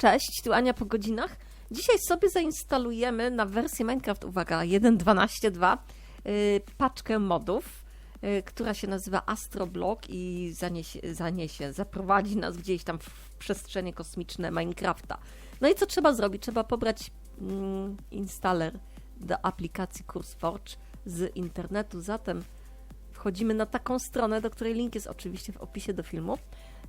Cześć, tu Ania po godzinach. Dzisiaj sobie zainstalujemy na wersję Minecraft, uwaga, 1.12.2 yy, paczkę modów, yy, która się nazywa Astroblock i zaniesie, zaniesie, zaprowadzi nas gdzieś tam w przestrzenie kosmiczne Minecrafta. No i co trzeba zrobić? Trzeba pobrać mm, installer do aplikacji CurseForge z internetu. Zatem wchodzimy na taką stronę, do której link jest oczywiście w opisie do filmu.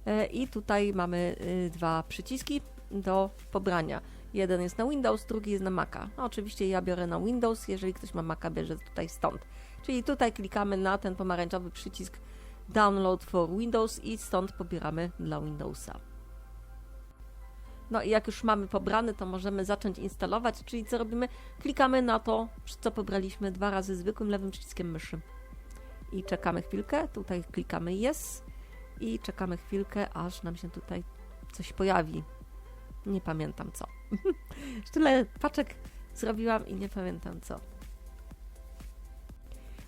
E, I tutaj mamy y, dwa przyciski do pobrania. Jeden jest na Windows, drugi jest na Maca. No, oczywiście ja biorę na Windows, jeżeli ktoś ma Maca, bierze tutaj stąd. Czyli tutaj klikamy na ten pomarańczowy przycisk Download for Windows i stąd pobieramy dla Windowsa. No i jak już mamy pobrany, to możemy zacząć instalować, czyli co robimy? Klikamy na to, co pobraliśmy dwa razy zwykłym lewym przyciskiem myszy. I czekamy chwilkę, tutaj klikamy Yes i czekamy chwilkę, aż nam się tutaj coś pojawi. Nie pamiętam co. Tyle paczek zrobiłam i nie pamiętam co.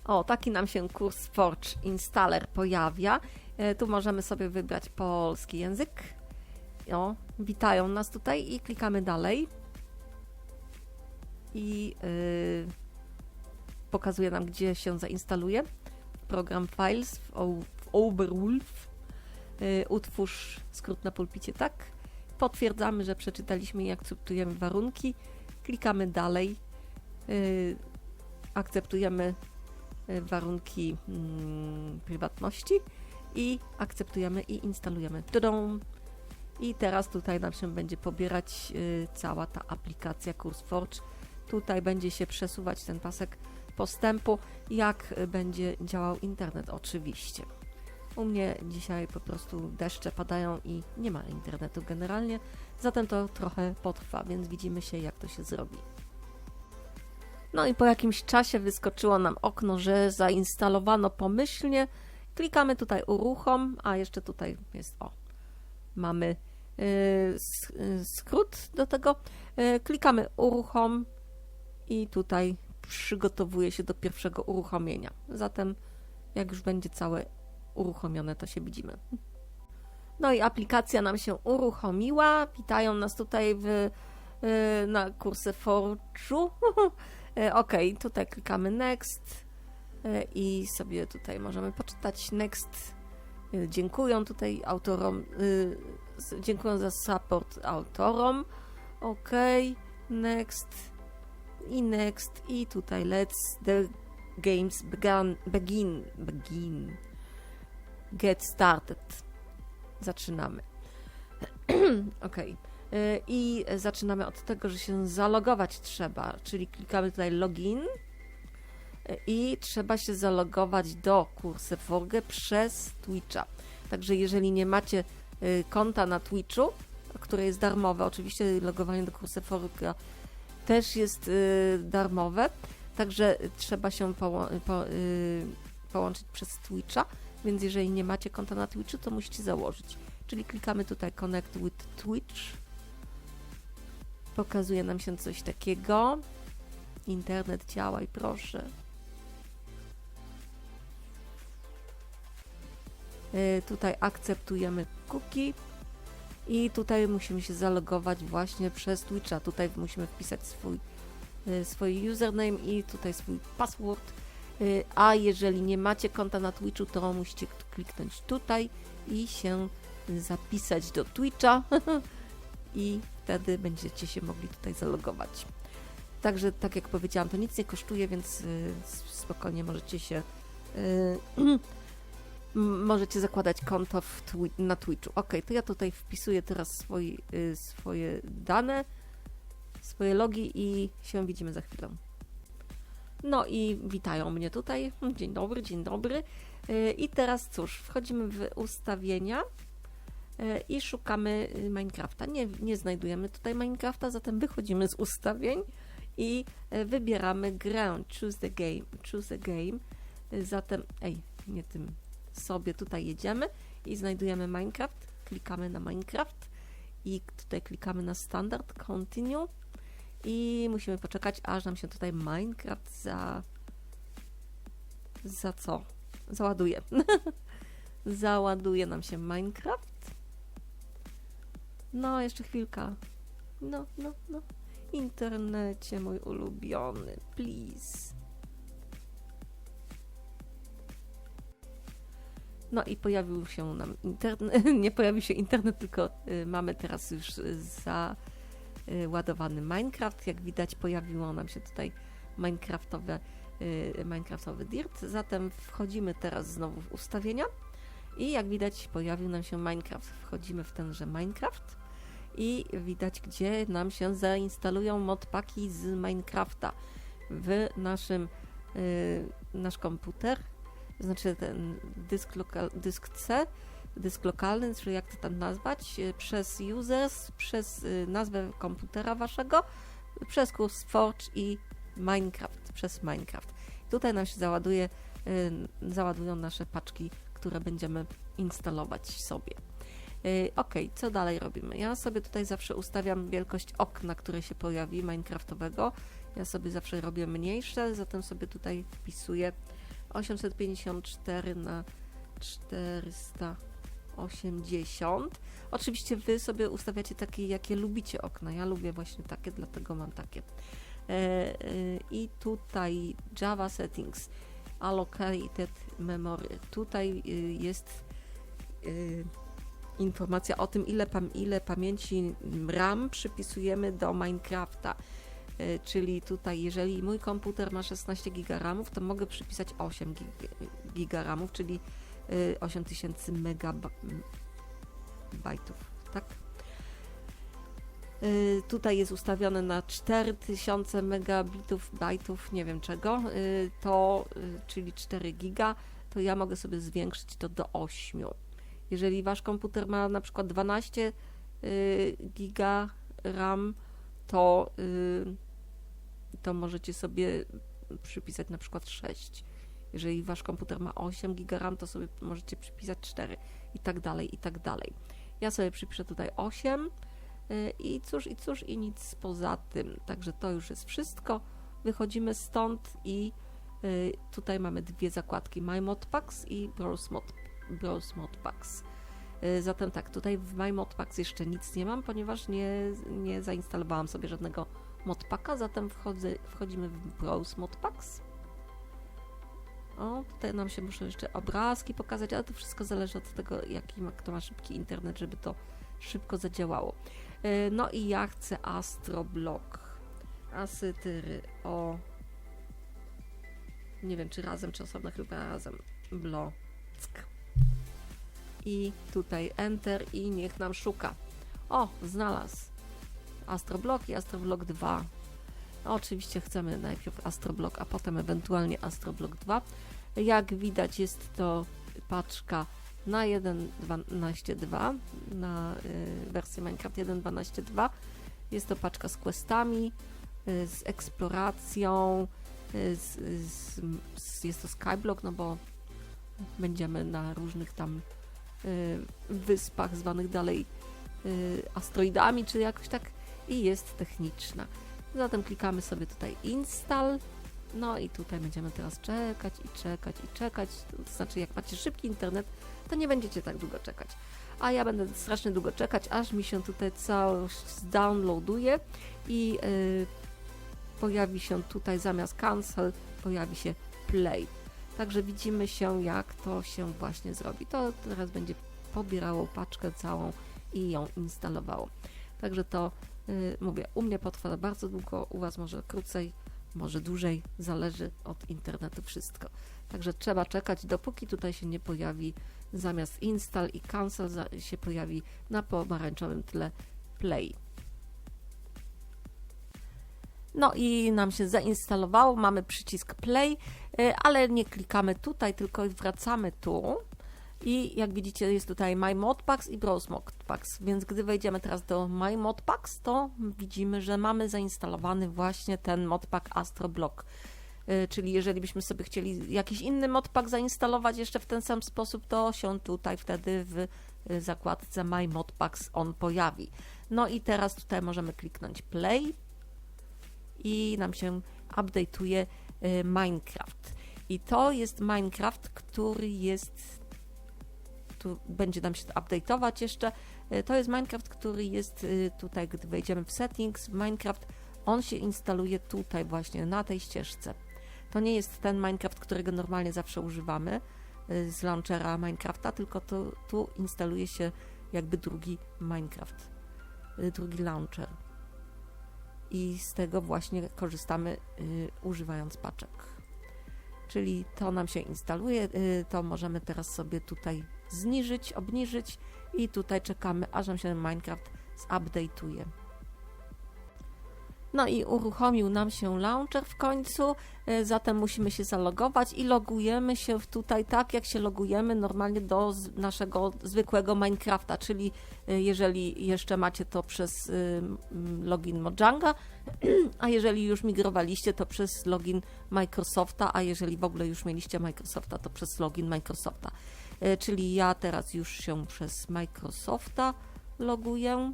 O, taki nam się kurs Forge Installer pojawia. E, Tu możemy sobie wybrać polski język. O, witają nas tutaj i klikamy dalej. I yy, pokazuje nam, gdzie się zainstaluje. Program Files w, O- w. Yy, utwórz skrót na pulpicie tak. Potwierdzamy, że przeczytaliśmy i akceptujemy warunki. Klikamy dalej. Yy, akceptujemy yy, warunki mm, prywatności i akceptujemy i instalujemy. Tudum. I teraz tutaj nam się będzie pobierać y, cała ta aplikacja CurseForge. Tutaj będzie się przesuwać ten pasek postępu, jak y, będzie działał internet oczywiście. U mnie dzisiaj po prostu deszcze padają i nie ma internetu generalnie, zatem to trochę potrwa, więc widzimy się jak to się zrobi. No i po jakimś czasie wyskoczyło nam okno, że zainstalowano pomyślnie. Klikamy tutaj uruchom, a jeszcze tutaj jest o, mamy y, s- y, skrót do tego. Y, Klikamy uruchom i tutaj przygotowuje się do pierwszego uruchomienia. Zatem jak już będzie całe uruchomione, to się widzimy. No i aplikacja nam się uruchomiła. Witają nas tutaj w, y, na kursy Forge'u. Y, Ok, tutaj klikamy Next y, i sobie tutaj możemy poczytać Next. Dziękują tutaj autorom, dziękuję za support autorom. Ok, next i next i tutaj let's the games began, begin, begin, get started. Zaczynamy. ok. Y, I zaczynamy od tego, że się zalogować trzeba, czyli klikamy tutaj login y, i trzeba się zalogować do Kurseforge przez Twitcha. Także jeżeli nie macie y, konta na Twitchu, które jest darmowe, oczywiście logowanie do Kurseforga też jest darmowe, także trzeba się po, połączyć przez Twitcha, więc jeżeli nie macie konta na Twitchu, to musicie założyć. Czyli klikamy tutaj Connect with Twitch. Pokazuje nam się coś takiego. Internet działaj, proszę. Y, Tutaj akceptujemy cookie i tutaj musimy się zalogować właśnie przez Twitcha. Tutaj musimy wpisać swój, y, swój username i tutaj swój password. Y, A jeżeli nie macie konta na Twitchu, to musicie kliknąć tutaj i się zapisać do Twitcha i wtedy będziecie się mogli tutaj zalogować. Także, tak jak powiedziałam, to nic nie kosztuje, więc y, spokojnie możecie się y, możecie zakładać konto twi- na Twitchu. Ok, to ja tutaj wpisuję teraz y, swoje dane, swoje logi i się widzimy za chwilę. No i witają mnie tutaj. Dzień dobry, dzień dobry. Y, I teraz cóż, wchodzimy w ustawienia y, i szukamy Minecrafta. Nie, nie znajdujemy tutaj Minecrafta, zatem wychodzimy z ustawień i y, wybieramy grę. Choose the game. Choose a game. Zatem, ej, nie tym sobie tutaj jedziemy i znajdujemy Minecraft. Klikamy na Minecraft i tutaj klikamy na standard, continue i musimy poczekać, aż nam się tutaj Minecraft za. za co? Załaduje. Załaduje nam się Minecraft. No, jeszcze chwilka. no, no, no. Internecie, mój ulubiony, please. No i pojawił się nam internet, nie pojawił się internet, tylko y, mamy teraz już załadowany Minecraft. Jak widać, pojawiło nam się tutaj Minecraftowe, y, Minecraftowy Dirt. Zatem wchodzimy teraz znowu w ustawienia i jak widać, pojawił nam się Minecraft. Wchodzimy w tenże Minecraft i widać, gdzie nam się zainstalują modpaki z Minecrafta w naszym y, nasz komputer, znaczy ten dysk, lokal, dysk C, dysk lokalny, czy jak to tam nazwać, y, przez users, przez y, nazwę komputera waszego, przez kurs Forge i Minecraft, przez Minecraft. Tutaj nam się załaduje, y, załadują nasze paczki, które będziemy instalować sobie. Ok, co dalej robimy? Ja sobie tutaj zawsze ustawiam wielkość okna, które się pojawi Minecraftowego. Ja sobie zawsze robię mniejsze, zatem sobie tutaj wpisuję 854 na 480. Oczywiście wy sobie ustawiacie takie, jakie lubicie okna. Ja lubię właśnie takie, dlatego mam takie. E, e, I tutaj Java Settings Allocated Memory. Tutaj y, jest y, informacja o tym, ile, pam ile pamięci RAM przypisujemy do Minecrafta. Y, Czyli tutaj, jeżeli mój komputer ma 16 GB RAMów, to mogę przypisać 8 GB RAMów, czyli 8000 megabajtów, tak? Y, Tutaj jest ustawione na 4000 megabitów, bajtów, nie wiem czego, y, to, y, czyli 4 giga, to ja mogę sobie zwiększyć to do 8. Jeżeli wasz komputer ma na przykład 12 y, giga RAM, to, y, to możecie sobie przypisać na przykład 6. Jeżeli wasz komputer ma 8 giga RAM, to sobie możecie przypisać 4 i tak dalej, i tak dalej. Ja sobie przypiszę tutaj 8 y, i cóż, i cóż, i nic poza tym. Także to już jest wszystko. Wychodzimy stąd i y, tutaj mamy dwie zakładki My Modpacks i Browse, Mod, Browse Modpacks. Y, Zatem tak, tutaj w My Modpacks jeszcze nic nie mam, ponieważ nie, nie zainstalowałam sobie żadnego modpacka, zatem wchodzę, wchodzimy w Browse Modpacks. O, tutaj nam się muszą jeszcze obrazki pokazać, ale to wszystko zależy od tego, jaki ma, kto ma szybki internet, żeby to szybko zadziałało. Y, No i ja chcę Astroblock. Asytyry o... Nie wiem, czy razem, czy osobno, chyba razem. Block. I tutaj Enter i niech nam szuka. O, znalazł. Astroblock i Astroblock 2. Oczywiście chcemy najpierw Astroblock, a potem ewentualnie Astroblock 2. Jak widać jest to paczka na 1.12.2, na y, wersję Minecraft 1.12.2. Jest to paczka z questami, y, z eksploracją, y, z, z, z, jest to skyblock, no bo będziemy na różnych tam y, wyspach zwanych dalej asteroidami, czy jakoś tak i jest techniczna. Zatem klikamy sobie tutaj install. No i tutaj będziemy teraz czekać i czekać i czekać. To znaczy, jak macie szybki internet, to nie będziecie tak długo czekać. A ja będę strasznie długo czekać, aż mi się tutaj całość zdownloaduje i yy, pojawi się tutaj zamiast cancel, pojawi się play. Także widzimy się, jak to się właśnie zrobi. To teraz będzie pobierało paczkę całą i ją instalowało. Także to mówię, u mnie potrwa bardzo długo, u Was może krócej, może dłużej, zależy od internetu wszystko. Także trzeba czekać, dopóki tutaj się nie pojawi zamiast install i cancel się pojawi na pomarańczowym tle play. No i nam się zainstalowało, mamy przycisk play, y, ale nie klikamy tutaj, tylko wracamy tu. I jak widzicie, jest tutaj My Modpacks i Browse Modpacks, więc gdy wejdziemy teraz do My Modpacks, to widzimy, że mamy zainstalowany właśnie ten modpack Astroblock. Y, Czyli jeżeli byśmy sobie chcieli jakiś inny modpack zainstalować jeszcze w ten sam sposób, to się tutaj wtedy w y, zakładce My Modpacks on pojawi. No i teraz tutaj możemy kliknąć Play i nam się update'uje y, Minecraft. I to jest Minecraft, który jest będzie nam się update'ować jeszcze. E, To jest Minecraft, który jest y, tutaj, gdy wejdziemy w settings, Minecraft, on się instaluje tutaj właśnie, na tej ścieżce. To nie jest ten Minecraft, którego normalnie zawsze używamy y, z launchera Minecrafta, tylko to, tu instaluje się jakby drugi Minecraft, drugi launcher. I z tego właśnie korzystamy używając paczek. Czyli to nam się instaluje, to możemy teraz sobie tutaj zniżyć, obniżyć i tutaj czekamy, aż nam się Minecraft zupdate'uje. No i uruchomił nam się launcher w końcu, y, zatem musimy się zalogować i logujemy się tutaj tak, jak się logujemy normalnie do naszego zwykłego Minecrafta, czyli y, jeżeli jeszcze macie to przez m, login Mojanga, a jeżeli już migrowaliście, to przez login Microsofta, a jeżeli w ogóle już mieliście Microsofta, to przez login Microsofta. Y, Czyli ja teraz już się przez Microsofta loguję.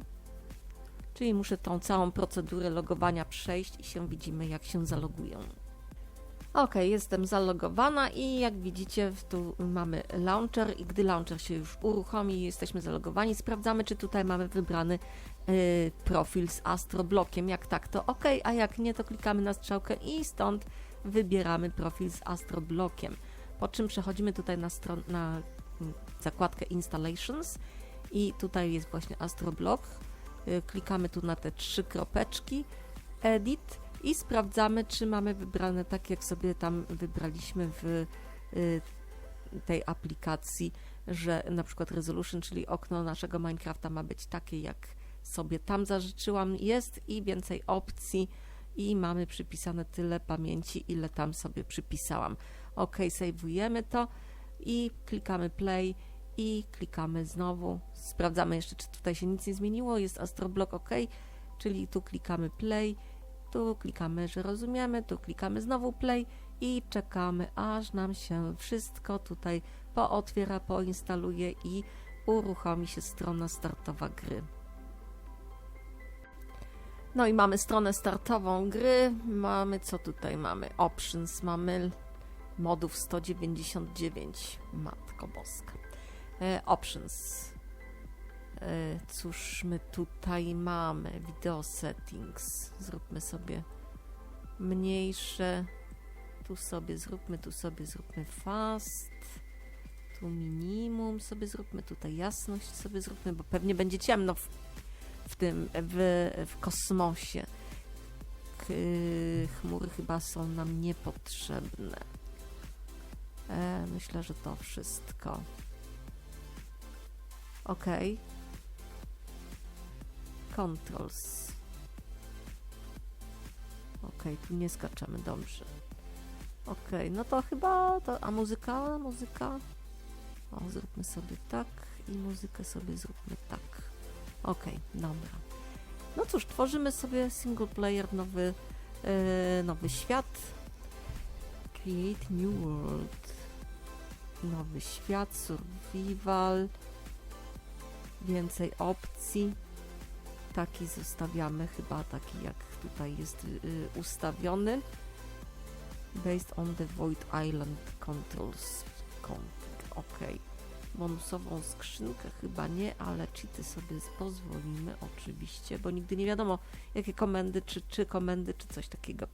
Czyli muszę tą całą procedurę logowania przejść i się widzimy, jak się zaloguję. Ok, jestem zalogowana i jak widzicie, tu mamy launcher i gdy launcher się już uruchomi jesteśmy zalogowani, sprawdzamy, czy tutaj mamy wybrany y, profil z Astroblockiem. Jak tak, to ok, a jak nie, to klikamy na strzałkę i stąd wybieramy profil z Astroblockiem. Po czym przechodzimy tutaj na, stron, na zakładkę Installations i tutaj jest właśnie Astroblock. Y, Klikamy tu na te trzy kropeczki, Edit i sprawdzamy, czy mamy wybrane tak, jak sobie tam wybraliśmy w y, tej aplikacji, że na przykład resolution, czyli okno naszego Minecrafta ma być takie, jak sobie tam zażyczyłam, jest i więcej opcji i mamy przypisane tyle pamięci, ile tam sobie przypisałam. Ok, sejwujemy to i klikamy play i klikamy znowu. Sprawdzamy jeszcze, czy tutaj się nic nie zmieniło. Jest Astroblock OK, czyli tu klikamy play, tu klikamy, że rozumiemy, tu klikamy znowu play i czekamy, aż nam się wszystko tutaj pootwiera, poinstaluje i uruchomi się strona startowa gry. No i mamy stronę startową gry. Mamy co tutaj mamy? Options, mamy modów 199. Matko Boska. E, options. E, cóż my tutaj mamy? Video settings. Zróbmy sobie mniejsze. Tu sobie zróbmy, tu sobie zróbmy fast. Tu minimum sobie zróbmy, tutaj jasność sobie zróbmy, bo pewnie będzie ciemno w, w tym, w, w kosmosie. Chmury chyba są nam niepotrzebne. E, myślę, że to wszystko. OK. Controls. OK, tu nie skaczemy, dobrze. OK, no to chyba to. A muzyka? Muzyka? O, zróbmy sobie tak i muzykę sobie zróbmy tak. OK, dobra. No cóż, tworzymy sobie single player, nowy, e, nowy świat. Create new world. Nowy świat, survival. Więcej opcji. Taki zostawiamy chyba taki jak tutaj jest y, ustawiony. Based on the Void Island Controls config. Ok. Bonusową skrzynkę chyba nie, ale cheaty sobie pozwolimy oczywiście, bo nigdy nie wiadomo jakie komendy, czy, czy komendy, czy coś takiego.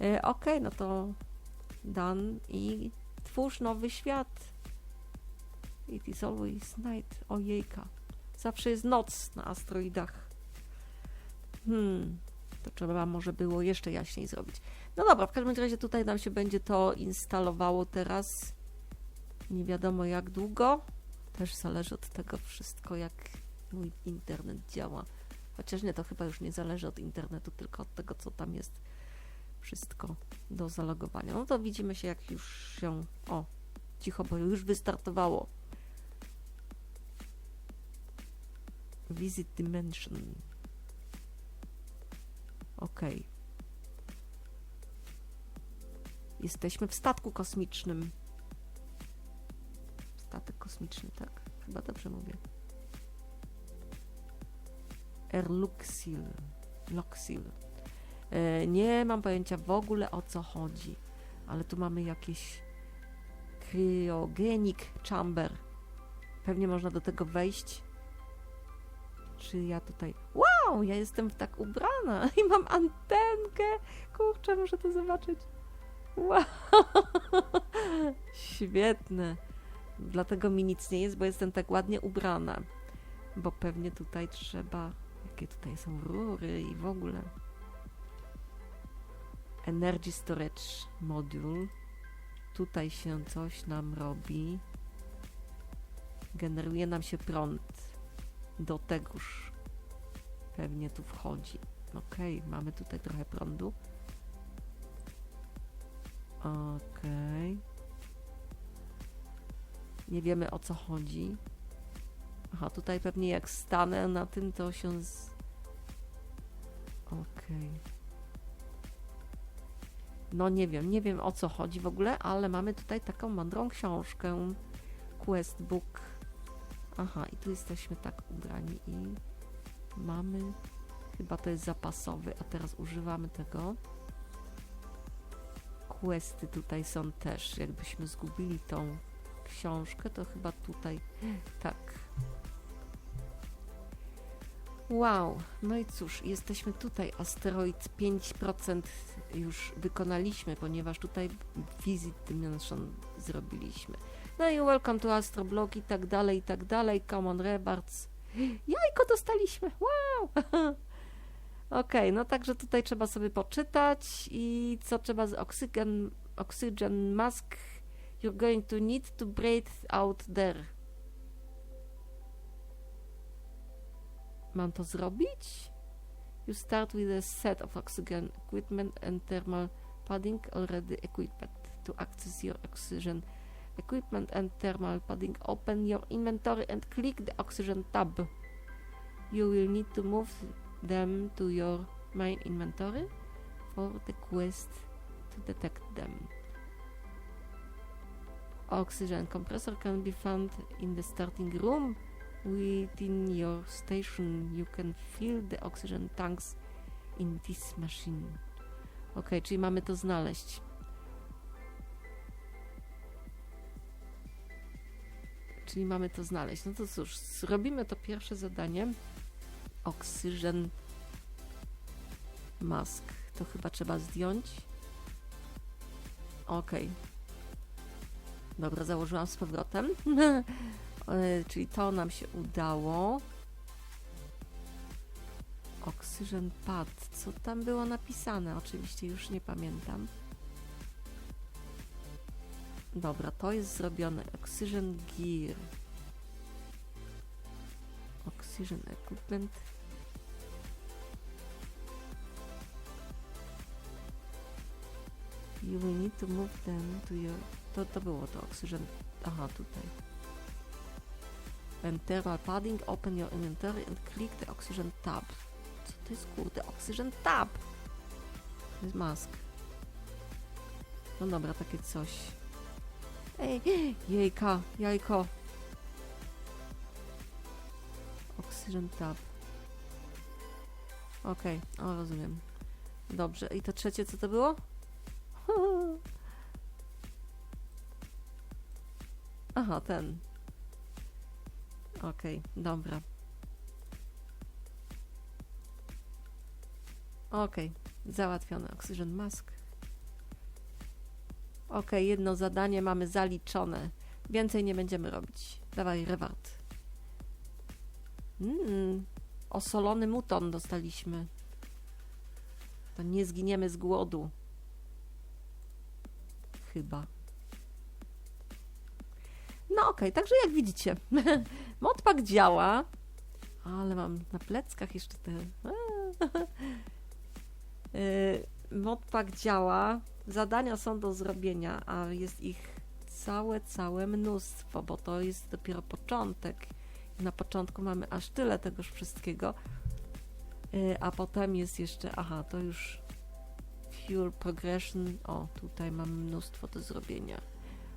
E, ok, no to done i twórz nowy świat. It is always night. Ojejka. Zawsze jest noc na asteroidach. Hmm, to trzeba może było jeszcze jaśniej zrobić. No dobra, w każdym razie tutaj nam się będzie to instalowało teraz. Nie wiadomo jak długo. Też zależy od tego wszystko, jak mój internet działa. Chociaż nie, to chyba już nie zależy od internetu, tylko od tego, co tam jest wszystko do zalogowania. No to widzimy się, jak już się. O, cicho, bo już wystartowało. Visit Dimension. Ok. Jesteśmy w statku kosmicznym. Statek kosmiczny, tak? Chyba dobrze mówię. Erluxil. Loxil. E, nie mam pojęcia w ogóle o co chodzi, ale tu mamy jakieś cryogenic chamber. Pewnie można do tego wejść. czy ja tutaj... Wow, ja jestem tak ubrana i mam antenkę. Kurczę, muszę to zobaczyć. Wow, świetne. Dlatego mi nic nie jest, bo jestem tak ładnie ubrana. Bo pewnie tutaj trzeba... Jakie tutaj są rury i w ogóle. Energy Storage Module. Tutaj się coś nam robi. Generuje nam się prąd. Do tegoż pewnie tu wchodzi. Ok, mamy tutaj trochę prądu. Ok. Nie wiemy o co chodzi. Aha, tutaj pewnie jak stanę na tym, to się z... Okej. No nie wiem, nie wiem o co chodzi w ogóle, ale mamy tutaj taką mądrą książkę. Questbook. Aha, i tu jesteśmy tak ubrani i mamy... Chyba to jest zapasowy, a teraz używamy tego. Questy tutaj są też. Jakbyśmy zgubili tą książkę, to chyba tutaj. Tak. Wow, no i cóż, jesteśmy tutaj. Asteroid 5% już wykonaliśmy, ponieważ tutaj Visit Dimension zrobiliśmy. No i Welcome to Astroblog i tak dalej, i tak dalej. Common Rebards. Jajko dostaliśmy! Wow! Okej, no także tutaj trzeba sobie poczytać i co trzeba z oxygen, oxygen mask you're going to need to breathe out there. Mam to zrobić? You start with a set of oxygen equipment and thermal padding already equipped. To access your oxygen equipment and thermal padding, open your inventory and click the oxygen tab. You will need to move them to your main inventory for the quest to detect them. Oxygen compressor can be found in the starting room within your station. You can fill the oxygen tanks in this machine. Ok, czyli mamy to znaleźć. Czyli mamy to znaleźć. No to cóż, zrobimy to pierwsze zadanie. Oxygen mask. To chyba trzeba zdjąć. Ok. Dobra, założyłam z powrotem. E, Czyli to nam się udało. Oxygen pad. Co tam było napisane? Oczywiście już nie pamiętam. Dobra, to jest zrobione. Oxygen gear. Oxygen equipment. You will need to move them to your... To, to było to, oxygen... Aha, tutaj. And thermal padding, open your inventory and click the oxygen tab. Co to jest kurde? Oxygen tab! To jest mask. No dobra, takie coś. Ej, jejka, jajko. Oxygen tab. Okej, o rozumiem. Dobrze, i to trzecie co to było? Aha, ten. Okej, dobra. Okej, załatwione. Oxygen mask. Okej, jedno zadanie mamy zaliczone. Więcej nie będziemy robić. Dawaj, rewart. Mmm, osolony muton dostaliśmy. To nie zginiemy z głodu. Chyba. No okej, także jak widzicie, modpack działa, ale mam na pleckach jeszcze te... Yy, modpack działa, zadania są do zrobienia, a jest ich całe, całe mnóstwo, bo to jest dopiero początek. Na początku mamy aż tyle tegoż wszystkiego, yy, a potem jest jeszcze, aha, to już Fuel Progression, o, tutaj mamy mnóstwo do zrobienia.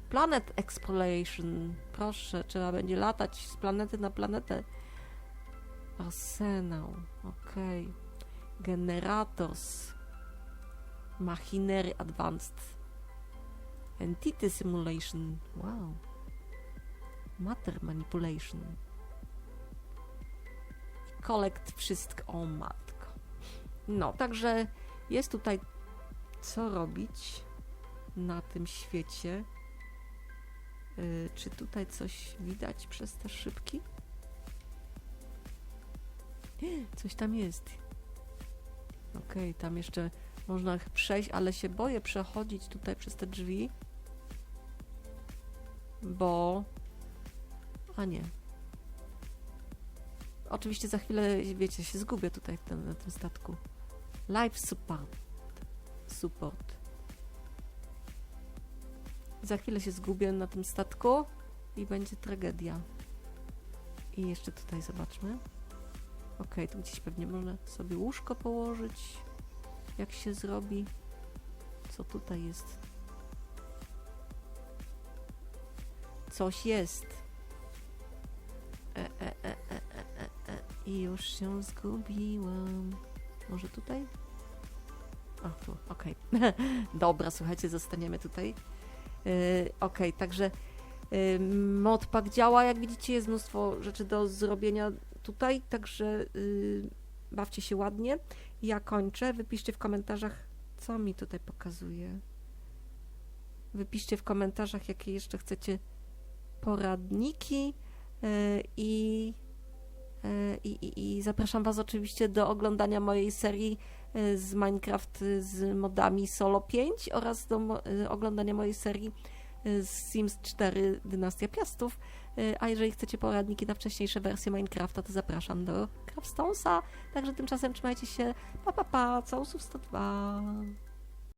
Planet Exploration. Proszę, trzeba będzie latać z planety na planetę. Arsenał. Okej. Okay. Generators. Machinery Advanced. Entity Simulation. Wow. Matter Manipulation. collect wszystko. O matko. No, także jest tutaj co robić na tym świecie. Y, czy tutaj coś widać przez te szybki? Coś tam jest. Okej, tam jeszcze można przejść, ale się boję przechodzić tutaj przez te drzwi. Bo. A nie. Oczywiście za chwilę, wiecie, się zgubię tutaj na tym statku. Life support. Support. Za chwilę się zgubię na tym statku i będzie tragedia. I jeszcze tutaj zobaczmy. Okej, tu gdzieś pewnie można sobie łóżko położyć. Jak się zrobi. Co tutaj jest? Coś jest. E, e, e, e, e, e, e. I już się zgubiłam. Może tutaj? A, tu, okej. Dobra, słuchajcie, zostaniemy tutaj. Yy, okej, także yy, modpack działa, jak widzicie, jest mnóstwo rzeczy do zrobienia tutaj, także yy, bawcie się ładnie. Ja kończę. Wypiszcie w komentarzach, co mi tutaj pokazuje. Wypiszcie w komentarzach, jakie jeszcze chcecie poradniki i, i, i, i zapraszam Was oczywiście do oglądania mojej serii z Minecraft yy, z modami Solo 5 oraz do yy, oglądania mojej serii z Sims 4 Dynastia Piastów. A jeżeli chcecie poradniki na wcześniejsze wersje Minecrafta, to zapraszam do Craftstonesa. Także tymczasem trzymajcie się. Pa, pa, pa. Całusów 102.